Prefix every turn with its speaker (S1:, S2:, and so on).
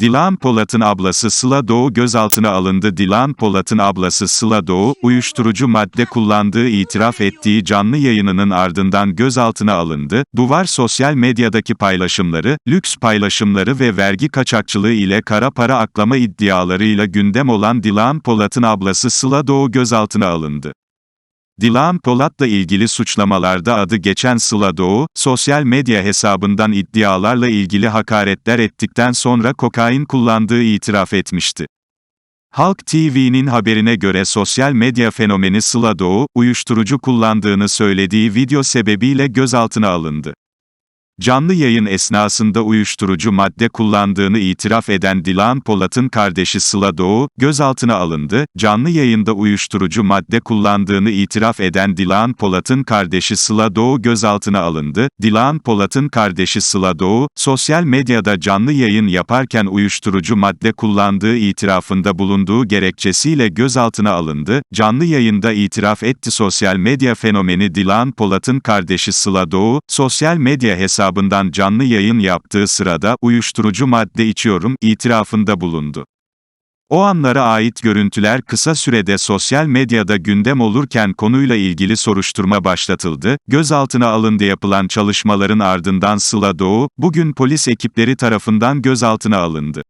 S1: Dilan Polat'ın ablası Sıla Doğu gözaltına alındı. Dilan Polat'ın ablası Sıla Doğu, uyuşturucu madde kullandığı itiraf ettiği canlı yayınının ardından gözaltına alındı. Duvar sosyal medyadaki paylaşımları, lüks paylaşımları ve vergi kaçakçılığı ile kara para aklama iddialarıyla gündem olan Dilan Polat'ın ablası Sıla Doğu gözaltına alındı. Dilan Polat'la ilgili suçlamalarda adı geçen Sıla Doğu, sosyal medya hesabından iddialarla ilgili hakaretler ettikten sonra kokain kullandığı itiraf etmişti. Halk TV'nin haberine göre sosyal medya fenomeni Sıla Doğu, uyuşturucu kullandığını söylediği video sebebiyle gözaltına alındı. Canlı yayın esnasında uyuşturucu madde kullandığını itiraf eden Dilan Polat'ın kardeşi Sıla Doğu, gözaltına alındı. Canlı yayında uyuşturucu madde kullandığını itiraf eden Dilan Polat'ın kardeşi Sıla Doğu gözaltına alındı. Dilan Polat'ın kardeşi Sıla Doğu, sosyal medyada canlı yayın yaparken uyuşturucu madde kullandığı itirafında bulunduğu gerekçesiyle gözaltına alındı. Canlı yayında itiraf etti sosyal medya fenomeni Dilan Polat'ın kardeşi Sıla Doğu, sosyal medya hesabından canlı yayın yaptığı sırada uyuşturucu madde içiyorum itirafında bulundu. O anlara ait görüntüler kısa sürede sosyal medyada gündem olurken konuyla ilgili soruşturma başlatıldı. Gözaltına alındı yapılan çalışmaların ardından Sıla Doğu, bugün polis ekipleri tarafından gözaltına alındı.